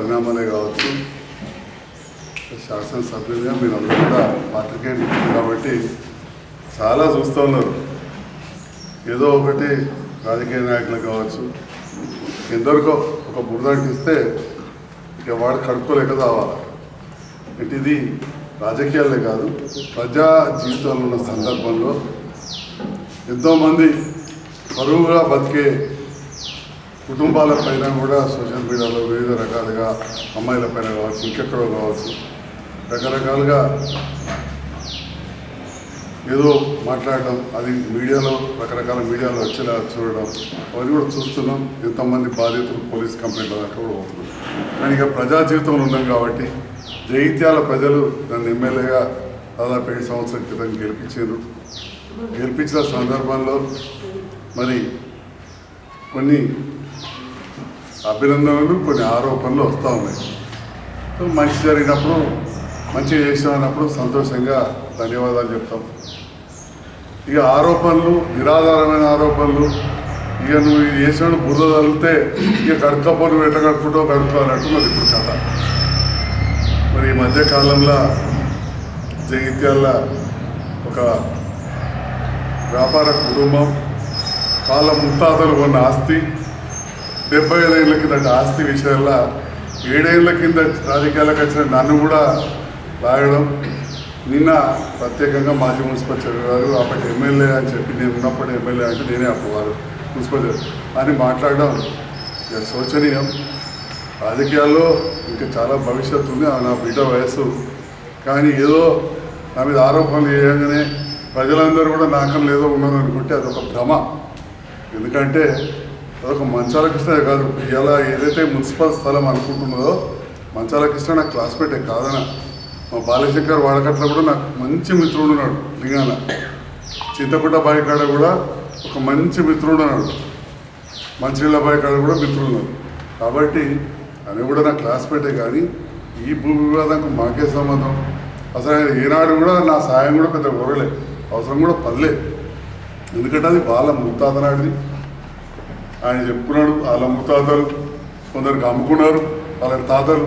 పరిణామాలే కావచ్చు. శాసనసభ్యులుగా మీరు అందరూ కూడా పాత్రికేయ కాబట్టి చాలా చూస్తూ ఉన్నారు. ఏదో ఒకటి రాజకీయ నాయకులు కావచ్చు. ఎందరికో ఒక బురదంటిస్తే ఇక వాడు కడుక్కోలేక కావాలి అంటే ఇది రాజకీయాలే కాదు ప్రజా జీవితంలో ఉన్న సందర్భంలో ఎంతోమంది పరువుగా బతికే కుటుంబాల పైన కూడా సోషల్ మీడియాలో వివిధ రకాలుగా అమ్మాయిల పైన కావచ్చు ఇంకెక్కడో కావచ్చు రకరకాలుగా ఏదో మాట్లాడడం అది మీడియాలో రకరకాల మీడియాలో వచ్చేలా చూడడం అవన్నీ కూడా చూస్తున్నాం. ఎంతమంది బాధితులు పోలీస్ కంప్లైంట్ దాకా కూడా పోతున్నాం కానీ ఇక ప్రజా జీవితంలో ఉన్నాం కాబట్టి జైత్యాల ప్రజలు నన్ను ఎమ్మెల్యేగా దాదాపు ఏడు సంవత్సరాల క్రితం గెలిపించారు. గెలిపించిన సందర్భంలో మరి కొన్ని అభినందనలు కొన్ని ఆరోపణలు వస్తూ ఉన్నాయి. సో మంచి జరిగినప్పుడు మంచిగా చేసామన్నప్పుడు సంతోషంగా ధన్యవాదాలు చెప్తాం. ఇక ఆరోపణలు నిరాధారమైన ఆరోపణలు ఇక నువ్వు ఇది చేసిన బురద తగిలితే ఇక కడుక్కపోను ఎట్లా కడుక్కుంటావు అన్నట్టు మరి ఇప్పుడు కథ. మరి ఈ మధ్యకాలంలో జగిత్యాల ఒక వ్యాపార కుటుంబం వాళ్ళ ముత్తాతలు కొన్న ఆస్తి డెబ్బై ఐదేళ్ళ కింద ఆస్తి విషయాల్లో ఏడేళ్ళ కింద రాజకీయాలకు వచ్చిన నన్ను కూడా లాగడం నిన్న ప్రత్యేకంగా మాజీ మున్సిపల్ చైర్మన్ గారు అప్పటి ఎమ్మెల్యే అని చెప్పి నేను ఉన్నప్పుడు ఎమ్మెల్యే అంటే నేనే అప్పవారు మున్సిపల్ అని మాట్లాడడం శోచనీయం. రాజకీయాల్లో ఇంకా చాలా భవిష్యత్తు ఉంది ఆ నా బిడ్డ వయస్సు. కానీ ఏదో నా మీద ఆరోపణలు చేయగానే ప్రజలందరూ కూడా నాకం లేదో ఉన్నదనుకుంటే అదొక భ్రమ. ఎందుకంటే అదొక మంచాల కృష్ణ కాదు. ఇలా ఏదైతే మున్సిపల్ స్థలం అనుకుంటున్నదో మంచాల కృష్ణ నాకు క్లాస్మేటే కాదన మా బాలశంకర్ వాడకట్ల కూడా నాకు మంచి మిత్రుడు ఉన్నాడు లింగాన. చింతకుంట బాయికాడ కూడా ఒక మంచి మిత్రుడు ఉన్నాడు. మంచినీళ్ళ బాయికాడ కూడా మిత్రుడు ఉన్నాడు. కాబట్టి అని కూడా నా క్లాస్మేటే కానీ ఈ భూ వివాదానికి మాకే సంబంధం. అసలు ఆయన ఈనాడు కూడా నా సాయం కూడా పెద్ద కోరలే. అవసరం కూడా పర్లే ఎందుకంటే అది వాళ్ళ ముత్తాత ఆయన చెప్పుకున్నాడు వాళ్ళ ముత్తాతలు కొందరికి అమ్ముకున్నారు వాళ్ళ తాతలు.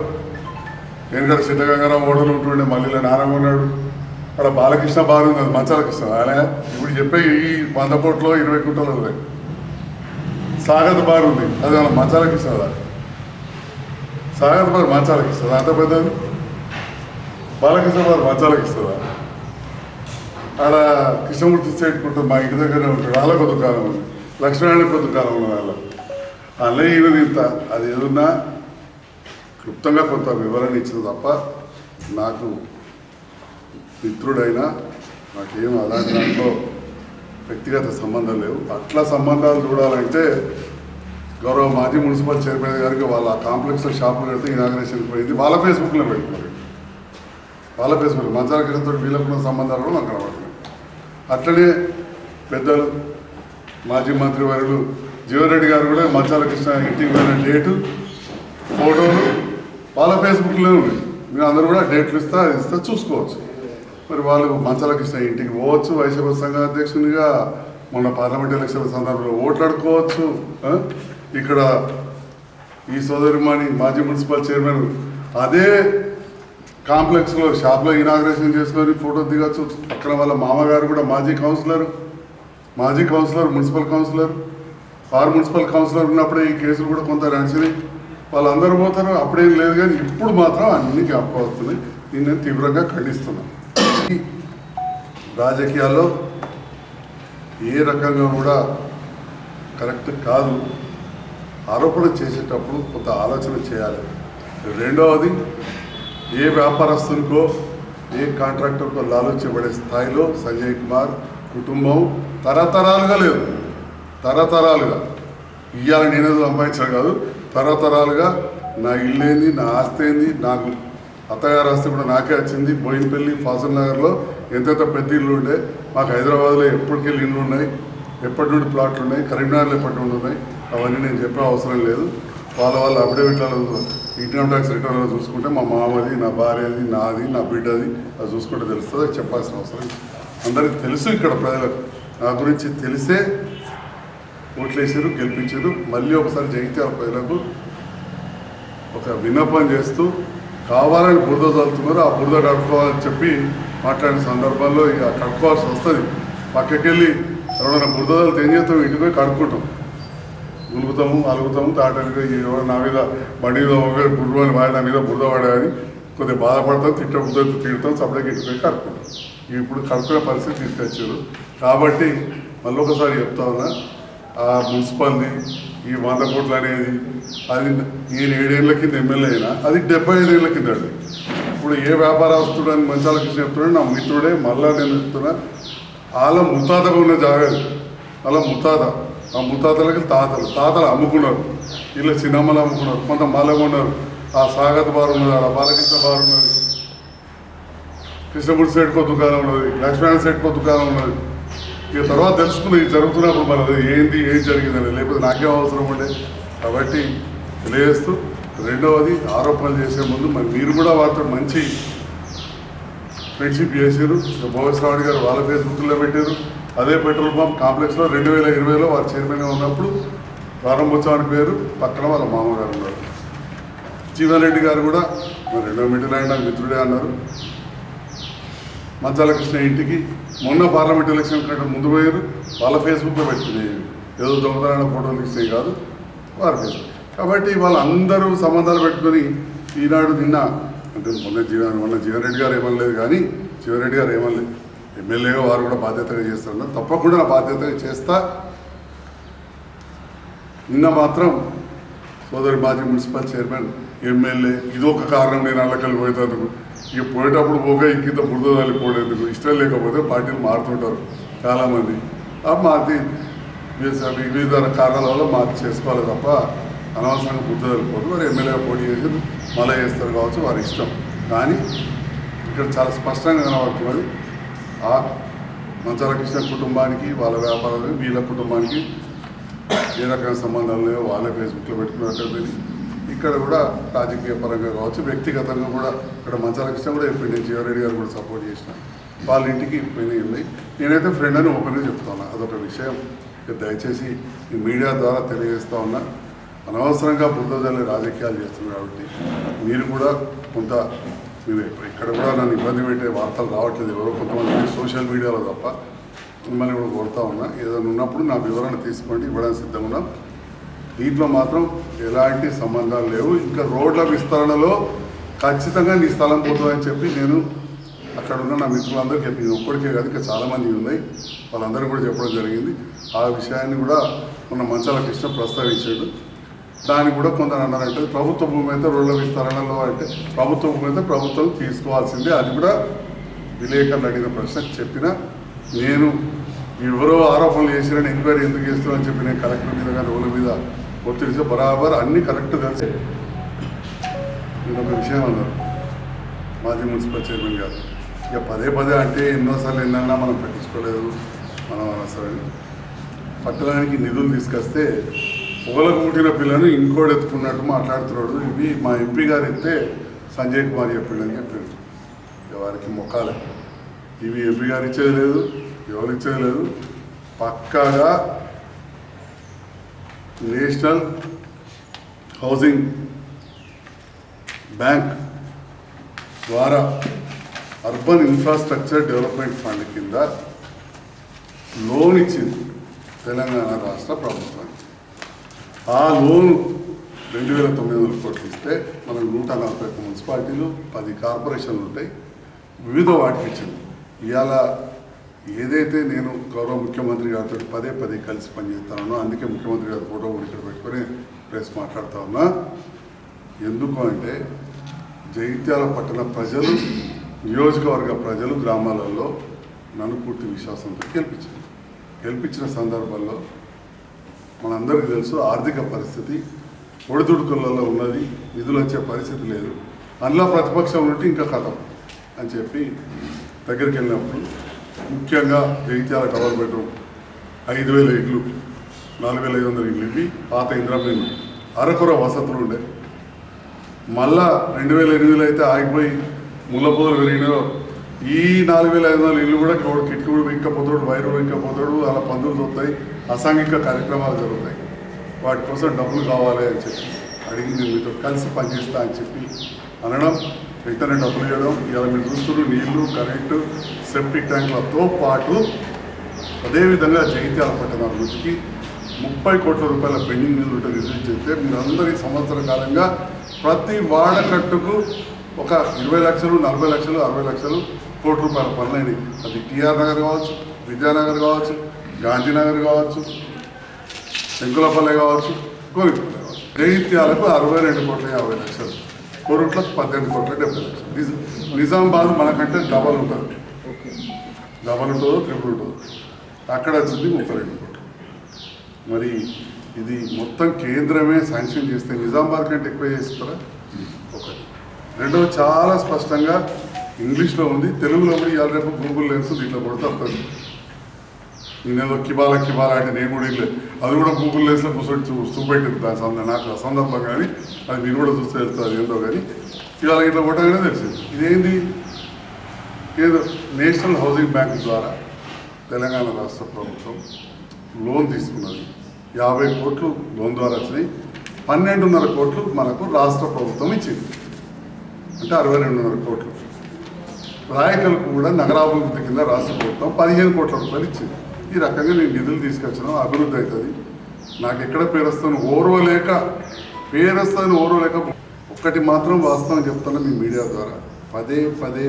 ఎందుకంటే సిద్ధగంగారావు ఓడలు ఉంటుండే మళ్ళీ నారాయణ ఉన్నాడు. అక్కడ బాలకృష్ణ బాగా ఉంది అది మంచాల కృష్ణ ఆయన ఇప్పుడు చెప్పే ఈ వంద కోట్లో ఇరవై కుంటలు ఉన్నాయి సాగత బార్ ఉంది అది వాళ్ళ మంచాల కృష్ణ సాగత బార్ మంచాలకి ఇస్తుందా అంత పెద్దది? బాలకృష్ణ బార్ మంచాలకి ఇస్తుందా ఆడ కృష్ణమూర్తి స్టేట్ ఉంటుంది మా ఇంటి దగ్గర ఉంటాడు వాళ్ళకు దుకాణం ఉంది. లక్ష్మీనారాయణ దుకాణం ఉంది వాళ్ళ అలా ఈయనది ఇంత అది ఏదన్నా క్లుప్తంగా కొంత వివరణ ఇచ్చింది తప్ప నాకు మిత్రుడైనా నాకేం అలాంటి దాంట్లో వ్యక్తిగత సంబంధం లేవు. అట్లా సంబంధాలు చూడాలంటే గౌరవ మాజీ మున్సిపల్ చైర్మన్ గారికి వాళ్ళ కాంప్లెక్స్లో షాపులు పెడితే ఇనాగ్రేషన్కి పోయింది. వాళ్ళ ఫేస్బుక్లో పెట్టుకున్నారు వాళ్ళ ఫేస్బుక్ మంచాల కృష్ణతో వీళ్ళకున్న సంబంధాలు కూడా నాకు కనబడుతున్నాయి అట్లనే పెద్దలు మాజీ మంత్రి వర్యులు జీవరెడ్డి గారు కూడా మచ్చాల కృష్ణ ఇంటికి పోయిన డేటు ఫోటోలు వాళ్ళ ఫేస్బుక్లో ఉన్నాయి. మీరు అందరూ కూడా డేట్లు ఇస్తా అది ఇస్తా చూసుకోవచ్చు. మరి వాళ్ళు మంచాల కృష్ణ ఇంటికి పోవచ్చు వైసీపీ సంఘ అధ్యక్షునిగా మొన్న పార్లమెంట్ ఎలక్షన్ల సందర్భంలో ఓట్లాడుకోవచ్చు ఇక్కడ ఈ సోదరిమాని మాజీ మున్సిపల్ చైర్మన్ అదే కాంప్లెక్స్లో షాప్లో ఇనాగ్రేషన్ చేసుకొని ఫోటో దిగచ్చు. అక్కడ వాళ్ళ మామగారు కూడా మాజీ కౌన్సిలర్. మాజీ కౌన్సిలర్ మున్సిపల్ కౌన్సిలర్ ఆరు మున్సిపల్ కౌన్సిలర్ ఉన్నప్పుడే ఈ కేసులు కూడా కొంత నడిచినాయి వాళ్ళందరూ పోతారు అప్పుడేం లేదు కానీ ఇప్పుడు మాత్రం అన్ని జ్ఞాపకం వస్తున్నాయి. దీన్ని నేను తీవ్రంగా ఖండిస్తున్నాను రాజకీయాల్లో ఏ రకంగా కూడా కరెక్ట్ కాదు. ఆరోపణ చేసేటప్పుడు కొంత ఆలోచన చేయాలి. రెండవది ఏ వ్యాపారస్తునికో ఏ కాంట్రాక్టర్కో లాలోచించబడే స్థాయిలో సంజయ్ కుమార్ కుటుంబం తరతరాలుగా లేదు. తరతరాలుగా. ఇవాళ నేనేదో సంపాదించాను కాదు. తరతరాలుగా నా ఇల్లు ఏంది నా ఆస్తి ఏంది నాకు అత్తగారు ఆస్తి కూడా నాకే వచ్చింది. బోయినపల్లి ఫాసల్ నగర్లో ఎంతెంత పెద్ద ఇల్లు ఉండే మాకు హైదరాబాద్లో ఎప్పటికెళ్ళి ఇల్లు ఉన్నాయి ఎప్పటి నుండి ప్లాట్లు ఉన్నాయి కరీంనగర్లో ఎప్పటి నుండి ఉన్నాయి అవన్నీ నేను చెప్పే అవసరం లేదు. వాళ్ళ వాళ్ళ అఫిడవిట్లలో ఇన్కమ్ ట్యాక్స్ రిటర్న్లో చూసుకుంటే మా మామది నా భార్యది నాది నా బిడ్డది అది చూసుకుంటే తెలుస్తుంది అది చెప్పాల్సిన అవసరం అందరికి తెలుసు ఇక్కడ ప్రజలకు. నా గురించి తెలిసే ఓట్లేసారు గెలిపించారు. మళ్ళీ ఒకసారి జగిత్యాల ప్రజలకు ఒక విన్నపం చేస్తూ కావాలని బురద చల్లుతున్నారు ఆ బురద కడుక్కోవాలని చెప్పి మాట్లాడిన సందర్భాల్లో ఇక కడుక్కోవాల్సి వస్తుంది. పక్కకెళ్ళి ఎవరైనా బురద చల్లితే ఏం చేస్తాం? ఇంటికి పోయి కడుక్కుంటాం. ఉలుగుతాము అలుగుతాము తాటలు ఎవరు నా మీద బండి మీద ఒక బుర్రు అని వాడి నా మీద బురద పడాయని కొద్దిగా బాధపడతాం తిట్ట తిడతాం సపరేట్గా ఇంటికి పోయి ఇప్పుడు కడుక్కునే పరిస్థితి తీసుకొచ్చారు. కాబట్టి మళ్ళీ ఒకసారి చెప్తా ఉన్నా ఆ మున్సిపల్ది ఈ వంద కోట్లు అనేది అది నేను ఏడేళ్ళ కింద ఎమ్మెల్యే అయినా అది డెబ్బై ఐదేళ్ళ కింద అండి. ఇప్పుడు ఏ వ్యాపారస్తుడు అని మంచాలకి చెప్తున్నాడు నా మిత్రుడే మళ్ళా నేను చెప్తున్నా వాళ్ళ ముత్తాతగా ఉన్న జాగాలు వాళ్ళ ముత్తాత ఆ ముత్తాతలకి తాతలు తాతలు అమ్ముకున్నారు. ఇలా చిన్నమ్మలు అమ్ముకున్నారు కొంత మళ్ళీ ఉన్నారు ఆ స్వాగత బారున్నది ఆ బాలకృష్ణ బార్ ఉన్నది. సైడ్ కొత్త దుకాణం ఉన్నది లక్ష్మణ కొత్త దుకాణం ఉన్నది. ఇక తర్వాత తెలుసుకుని జరుగుతున్నప్పుడు మరి ఏంది ఏం జరిగిందని. లేకపోతే నాకేం అవసరం ఉండే? కాబట్టి తెలియజేస్తూ రెండవది ఆరోపణలు చేసే ముందు మరి మీరు కూడా వారితో మంచి ఫ్రెండ్షిప్ చేశారు భోగస్వామి గారు వాళ్ళ ఫేస్బుక్లో పెట్టారు అదే పెట్రోల్ పంప్ కాంప్లెక్స్లో రెండు వేల ఇరవైలో వారు చైర్మన్గా ఉన్నప్పుడు ప్రారంభోత్సవానికి పేరు పక్కన వాళ్ళ మామగారు ఉన్నారు. జీవనరెడ్డి గారు కూడా మరి రెండో మీటింగ్ ఆయన మిత్రుడే అన్నారు. మంచాల కృష్ణ ఇంటికి మొన్న పార్లమెంట్ ఎలక్షన్ కంటే ముందు పోయారు. వాళ్ళ ఫేస్బుక్లో పెట్టుకునే ఏదో దొంగతనాల ఫోటోలు ఇస్తే కాదు. వారి ఫేస్బుక్ కాబట్టి వాళ్ళందరూ సంబంధాలు పెట్టుకొని ఈనాడు నిన్న అంటే మొన్న జీవన్ మొన్న జీవన్రెడ్డి గారు ఏమనలేదు కానీ జీవన్రెడ్డి గారు ఏమనలేదు. ఎమ్మెల్యేగా వారు కూడా బాధ్యతగా చేస్తున్నారు తప్పకుండా నా బాధ్యతగా చేస్తా. నిన్న మాత్రం సోదరి మాజీ మున్సిపల్ చైర్మన్ ఎమ్మెల్యే ఇది ఒక కారణం నేను అల్లకల్లి పోయేటందుకు. ఇక పోయేటప్పుడు పోగా ఇంకింత బురద తల్లిపోయేందుకు ఇష్టం లేకపోతే పార్టీలు మారుతుంటారు చాలామంది. ఆ మార్చి వివిధ- కారణాల వల్ల మార్పు చేసుకోవాలి తప్ప అనవసరంగా బుద్ధ తల్లిపోదు. వారు ఎమ్మెల్యే పోటీ చేసి మళ్ళీ చేస్తారు కావచ్చు వారి ఇష్టం. కానీ ఇక్కడ చాలా స్పష్టంగా కనబడుతున్నది ఆ మంచాల కృష్ణ కుటుంబానికి వాళ్ళ వ్యాపారాలు వీళ్ళ కుటుంబానికి ఏ రకమైన సంబంధాలు లేవో వాళ్ళే ఫేస్బుక్లో పెట్టుకున్నారు అక్కడ ఇక్కడ కూడా రాజకీయ పరంగా కావచ్చు వ్యక్తిగతంగా కూడా ఇక్కడ మంచాల కృష్ణ కూడా ఇప్పుడు నేను జీవారెడ్డి గారు కూడా సపోర్ట్ చేసిన. వాళ్ళ ఇంటికి పోయినాయి నేనైతే ఫ్రెండ్ అని ఓపెన్గా చెప్తాను అదొక విషయం. దయచేసి ఈ మీడియా ద్వారా తెలియజేస్తా ఉన్నా అనవసరంగా బుద్ధజల్లి రాజకీయాలు చేస్తున్నారు కాబట్టి మీరు కూడా కొంత మీరు ఇక్కడ కూడా నన్ను ఇబ్బంది పెట్టే వార్తలు రావట్లేదు ఎవరో కొంతమంది సోషల్ మీడియాలో తప్ప. మిమ్మల్ని కూడా కోరుతా ఉన్నా ఏదైనా ఉన్నప్పుడు నా వివరణ తీసుకోండి ఇవ్వడానికి సిద్ధంగా ఉన్నాం. దీంట్లో మాత్రం ఎలాంటి సంబంధాలు లేవు. ఇంకా రోడ్ల విస్తరణలో ఖచ్చితంగా నీ స్థలం పోతుందని చెప్పి నేను అక్కడ ఉన్న నా మిత్రులందరికీ చెప్పి ఒక్కడికే కాదు ఇంకా చాలామంది ఉన్నాయి. వాళ్ళందరూ కూడా చెప్పడం జరిగింది. ఆ విషయాన్ని కూడా మన మంచాల కృష్ణ ప్రస్తావించాడు. దాన్ని కూడా కొందరు అన్నారంటే ప్రభుత్వ భూమి అయితే రోడ్ల విస్తరణలో అంటే ప్రభుత్వ భూమి అయితే ప్రభుత్వం తీసుకోవాల్సిందే. అది కూడా విలేకరులు అడిగిన ప్రశ్న. చెప్పిన నేను ఎవరో ఆరోపణలు చేసిరని ఎంక్వైరీ ఎందుకు చేస్తున్నా అని చెప్పి నేను కలెక్టర్ మీద కానీ రోడ్ల మీద ఒత్తిడి బరాబర్ అన్ని కరెక్ట్ తెలిసే నేను ఒక విషయం అన్నారు మాజీ మున్సిపల్ చైర్మన్ గారు. ఇక పదే పదే అంటే ఎన్నోసార్లు ఎన్నన్నా మనం పట్టించుకోలేదు. మనం అసలు పట్టణానికి నిధులు తీసుకొస్తే పొగలకు పుట్టిన పిల్లను ఇంకోటి ఎత్తుకున్నట్టు మాట్లాడుతున్నాడు. ఇవి మా ఎంపీ గారు ఎత్తే సంజయ్ కుమార్ చెప్పిండని చెప్పాడు. ఇక వారికి మొక్కాలే. ఇవి ఎంపీ గారు ఇచ్చేది లేదు ఎవరు ఇచ్చేది లేదు. పక్కాగా నేషనల్ హౌసింగ్ బ్యాంక్ ద్వారా అర్బన్ ఇన్ఫ్రాస్ట్రక్చర్ డెవలప్మెంట్ ఫండ్ కింద లోన్ ఇచ్చింది తెలంగాణ రాష్ట్ర ప్రభుత్వానికి ఆ లోన్ రెండు వేల తొమ్మిది వందల కోట్లు ఇస్తే మనకు నూట నలభై ఒక్క మున్సిపాలిటీలు పది కార్పొరేషన్లు ఉంటాయి. వివిధ వాటికి ఇచ్చింది. ఇవాళ ఏదైతే నేను గౌరవ ముఖ్యమంత్రి గారితో పదే పదే కలిసి పనిచేస్తానో అందుకే ముఖ్యమంత్రి గారి ఫోటో కూడా ఇక్కడ పెట్టుకొని ప్రెస్ మాట్లాడుతా ఉన్నా. ఎందుకు అంటే జగిత్యాల పట్టణ ప్రజలు నియోజకవర్గ ప్రజలు గ్రామాలలో నన్ను పూర్తి విశ్వాసంతో గెలిపించారు. గెలిపించిన సందర్భంలో మనందరికీ తెలుసు ఆర్థిక పరిస్థితి ఒడిదుడుకులలో ఉన్నది నిధులు వచ్చే పరిస్థితి లేదు. అందులో ప్రతిపక్షం ఉంటే ఇంకా కథం అని చెప్పి దగ్గరికి వెళ్ళినప్పుడు ముఖ్యంగా జగిత్యాల కవర్ బెడ్రూమ్. ఐదు వేల ఇళ్ళు నాలుగు వేల ఐదు వందల ఇళ్ళు ఇవి పాత ఇంద్రమిల్లు అరకుర వసతులు ఉండే. మళ్ళా రెండు వేల ఎనిమిదిలో అయితే ఆగిపోయి ముళ్ళపోదలు పెరిగినాయో ఈ నాలుగు వేల ఐదు వందల ఇల్లు కూడా కిటికీ కూడా ఇంకా పోతాడు వైరు ఇంకా పోతాడు అలా పందులు దొరుకుతాయి అసాంఘిక కార్యక్రమాలు జరుగుతాయి. వాటి కోసం డబ్బులు కావాలి అని చెప్పి అడిగి నేను మీతో కలిసి పనిచేస్తా అని చెప్పి అనడం వెంటనే డబ్బులు ఇవ్వడం ఇలా మీరు చూస్తున్నారు నీళ్ళు కరెంటు సెప్టిక్ ట్యాంకులతో పాటు అదేవిధంగా జగిత్యాల పట్టణ అభివృద్ధికి ముప్పై కోట్ల రూపాయల పెండింగ్ నిధులు ఉంటే రిలీజ్ చేస్తే మీరు అందరి సంవత్సర కాలంగా ప్రతి వాడకట్టుకు ఒక ఇరవై లక్షలు నలభై లక్షలు అరవై లక్షలు కోటి రూపాయల పనులైనవి. అది టీఆర్ నగర్ కావచ్చు విద్యానగర్ కావచ్చు గాంధీనగర్ కావచ్చు శంకులపల్లె కావచ్చు గోవిందపల్లె కావచ్చు. జైత్యాలకు అరవై రెండు కోట్ల యాభై లక్షలు. కోరుట్లకు పద్దెనిమిది కోట్ల డెబ్బై లక్షలు. నిజ- నిజామాబాద్ మనకంటే డబల్ ఉంటుంది. డబల్ ఉంటుందో ట్రిపుల్ ఉంటుందో. అక్కడ వచ్చింది ముప్పై రెండు కోట్లు. మరి ఇది మొత్తం కేంద్రమే శాంక్షన్ చేస్తే నిజామాబాద్ కంటే ఎక్కువ చేస్తారా? ఒకటి. రెండవది చాలా స్పష్టంగా ఇంగ్లీష్లో ఉంది తెలుగులో కూడా ఇవాళ రేపు గూగుల్ లెన్స్ దీంట్లో కొడితే వస్తుంది నేనేదో కిబాల కిబాల అంటే నేను కూడా ఇల్లే అది కూడా గూగుల్ లెన్స్లో కూర్చొని చూ చూపెట్టింది దాని సంద నాకు అసందర్భం కానీ అది మీరు కూడా చూస్తే వెళ్తారు ఏంటో కానీ ఇవాళ ఇట్లా కొట్టగానే తెలిసింది. ఇదేంది? ఏదో నేషనల్ హౌసింగ్ బ్యాంక్ ద్వారా తెలంగాణ రాష్ట్ర ప్రభుత్వం లోన్ తీసుకున్నది. యాభై కోట్లు లోన్ ద్వారా వచ్చినాయి. పన్నెండున్నర కోట్లు మనకు రాష్ట్ర ప్రభుత్వం ఇచ్చింది. అంటే అరవై రెండున్నర కోట్లు. రాయకలకు కూడా నగరాభివృద్ధి కింద రాష్ట్ర ప్రభుత్వం పదిహేను కోట్ల రూపాయలు ఇచ్చింది. ఈ రకంగా నేను నిధులు తీసుకొచ్చిన అభివృద్ధి అవుతుంది. నాకు ఎక్కడ పేరొస్తాను ఓర్వలేక పేరొస్తాను ఓర్వలేక ఒక్కటి మాత్రం వాస్తవం చెప్తాను మీ మీడియా ద్వారా. పదే పదే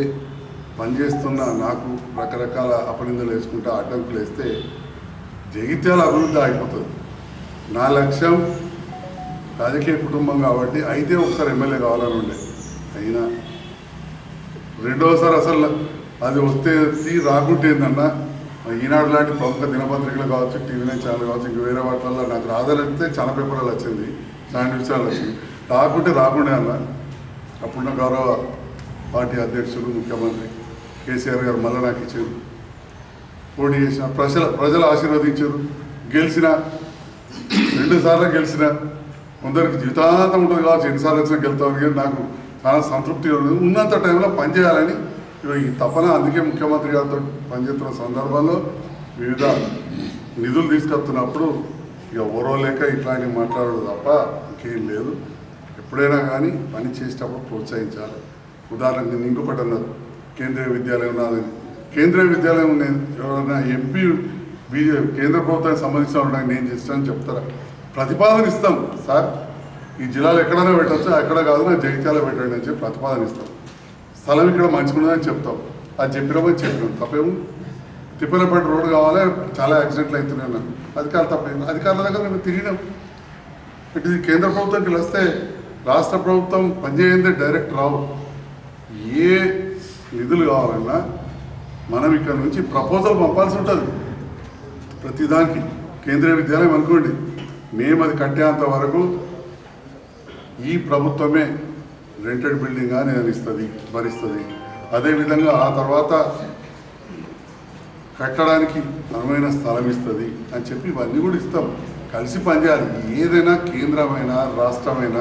పనిచేస్తున్న నాకు రకరకాల అపనిందలు వేసుకుంటా అడ్డంకులు వేస్తే జగిత్యాల అభివృద్ధి అయిపోతుంది నా లక్ష్యం రాజకీయ కుటుంబం కాబట్టి అయితే ఒకసారి ఎమ్మెల్యే కావాలని ఉండే. అయినా రెండోసారి అసలు అది వస్తే రాకుంటే ఏంటన్నా ఈనాడు లాంటి ప్రముఖ దినపత్రికలు కావచ్చు టీవీ నైన్ ఛానల్ కావచ్చు ఇంక వేరే వాటిల్లో నాకు రాదలిస్తే చాలా పేపర్లు వచ్చింది చాలా విషయాలు వచ్చింది. రాకుంటే రాకుండా అన్న. అప్పుడున్న గౌరవ పార్టీ అధ్యక్షుడు ముఖ్యమంత్రి కేసీఆర్ గారు మళ్ళీ నాకు ఇచ్చారు. పోటీ చేసిన ప్రజల ప్రజలు ఆశీర్వదించారు. గెలిచిన రెండుసార్లు గెలిచిన కొందరికి జీవితాంతం ఉంటుంది కావచ్చు ఎన్నిసార్లు వచ్చినా గెలుతామని కానీ నాకు చాలా సంతృప్తి ఉంది ఉన్నంత టైంలో పనిచేయాలని ఈ తపన అందుకే ముఖ్యమంత్రి గారితో పనిచేస్తున్న సందర్భంలో వివిధ నిధులు తీసుకొస్తున్నప్పుడు ఇక ఓరోలేక ఇట్లాంటివి మాట్లాడదు తప్ప ఇంకేం లేదు. ఎప్పుడైనా కానీ పని చేసేటప్పుడు ప్రోత్సహించాలి. ఉదాహరణకు నేను ఇంకొకటి అన్నారు కేంద్రీయ విద్యాలయం ఉన్నది కేంద్రీయ విద్యాలయం నేను ఎవరైనా ఎంపీ బీజేపీ కేంద్ర ప్రభుత్వానికి సంబంధించిన వాళ్ళకి నేను చేస్తానని చెప్తారా? ప్రతిపాదన ఇస్తాం సార్. ఈ జిల్లాలో ఎక్కడైనా పెట్టచ్చు ఎక్కడ కాదు నా జగిత్యాల పెట్టండి అని చెప్పి ప్రతిపాదన ఇస్తాం. స్థలం ఇక్కడ మంచుకున్నదని చెప్తాం. అది చెప్పినామని చెప్పినాం. తప్పేము తిప్పలపేట రోడ్డు కావాలి చాలా యాక్సిడెంట్లు అవుతున్నాయి అన్నారు అధికారులు తప్పేం? అధికారుల దగ్గర మేము తిరిగినాం. ఇటు ఇది కేంద్ర ప్రభుత్వానికి వస్తే రాష్ట్ర ప్రభుత్వం పనిచేయందే డైరెక్ట్ రావు. ఏ నిధులు కావాలన్నా మనం ఇక్కడ నుంచి ప్రపోజల్ పంపాల్సి ఉంటుంది. ప్రతిదానికి. కేంద్రీయ విద్యాలయం అనుకోండి. మేము అది కట్టేంత వరకు ఈ ప్రభుత్వమే రెంటెడ్ బిల్డింగ్ అని అనిస్తుంది భరిస్తుంది. అదేవిధంగా ఆ తర్వాత కట్టడానికి అనువైన స్థలం ఇస్తుంది అని చెప్పి ఇవన్నీ కూడా ఇస్తాం. కలిసి పనిచేయాలి. ఏదైనా కేంద్రమైన రాష్ట్రమైన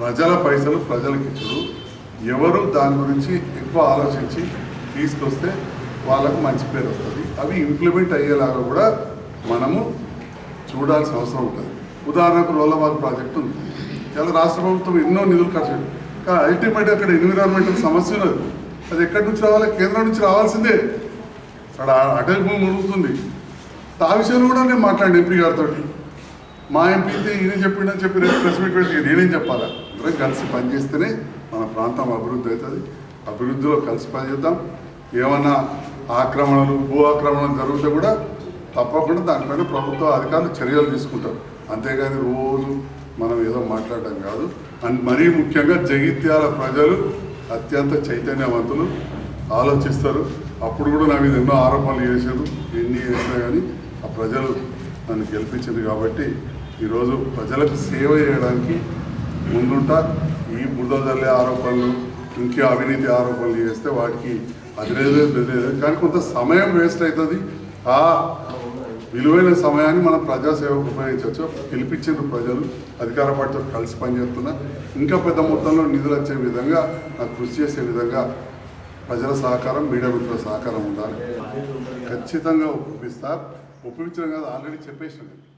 ప్రజల పైసలు ప్రజలకు ఇచ్చుడు. ఎవరు దాని గురించి ఎక్కువ ఆలోచించి తీసుకొస్తే వాళ్ళకు మంచి పేరు వస్తుంది. అవి ఇంప్లిమెంట్ అయ్యేలాగా కూడా మనము చూడాల్సిన అవసరం ఉంటుంది. ఉదాహరణకు రోలబాగ్ ప్రాజెక్ట్ ఉంది. ఇలా రాష్ట్ర ప్రభుత్వం ఎన్నో నిధులు ఖర్చు కానీ అల్టిమేట్ అక్కడ ఎన్విరాన్మెంటల్ సమస్య లేదు అది ఎక్కడి నుంచి రావాలి? కేంద్రం నుంచి రావాల్సిందే. అక్కడ అటవీ భూమి మురుగుతుంది ఆ విషయంలో కూడా నేను మాట్లాడిన ఎంపీ గారితో మా ఎంపీ అయితే ఈయన చెప్పిండని చెప్పి రేపు ప్రెస్ మీట్ పెట్టి నేనేం చెప్పాలా? అందరం కలిసి పనిచేస్తేనే మన ప్రాంతం అభివృద్ధి అవుతుంది. అభివృద్ధిలో కలిసి పనిచేద్దాం ఏమన్నా ఆక్రమణలు భూ ఆక్రమణలు జరిగితే కూడా తప్పకుండా దానిపైన ప్రభుత్వ అధికారులు చర్యలు తీసుకుంటారు. అంతేగాని రోజు మనం ఏదో మాట్లాడడం కాదు. అండ్ మరీ ముఖ్యంగా జగిత్యాల ప్రజలు అత్యంత చైతన్యవంతులు ఆలోచిస్తారు. అప్పుడు కూడా నా మీద ఎన్నో ఆరోపణలు చేశారు. ఎన్ని చేసినా కానీ ఆ ప్రజలు నన్ను గెలిపించింది కాబట్టి ఈరోజు ప్రజలకు సేవ చేయడానికి ముందుంటా. ఈ బురద ఆరోపణలు ఇంకా అవినీతి ఆరోపణలు చేస్తే వాటికి అది లేదు లేదు కానీ కొంత సమయం వేస్ట్ అవుతుంది. ఆ విలువైన సమయాన్ని మనం ప్రజాసేవకు ఉపయోగించవచ్చు. గెలిపించిన ప్రజలు అధికార పార్టీతో కలిసి పనిచేస్తున్నా ఇంకా పెద్ద మొత్తంలో నిధులు వచ్చే విధంగా నాకు కృషి చేసే విధంగా ప్రజల సహకారం మీడియా మిత్రుల సహకారం ఉండాలి. ఖచ్చితంగా ఒప్పిస్తా. ఒప్పించడం కాదు ఆల్రెడీ చెప్పేసాను.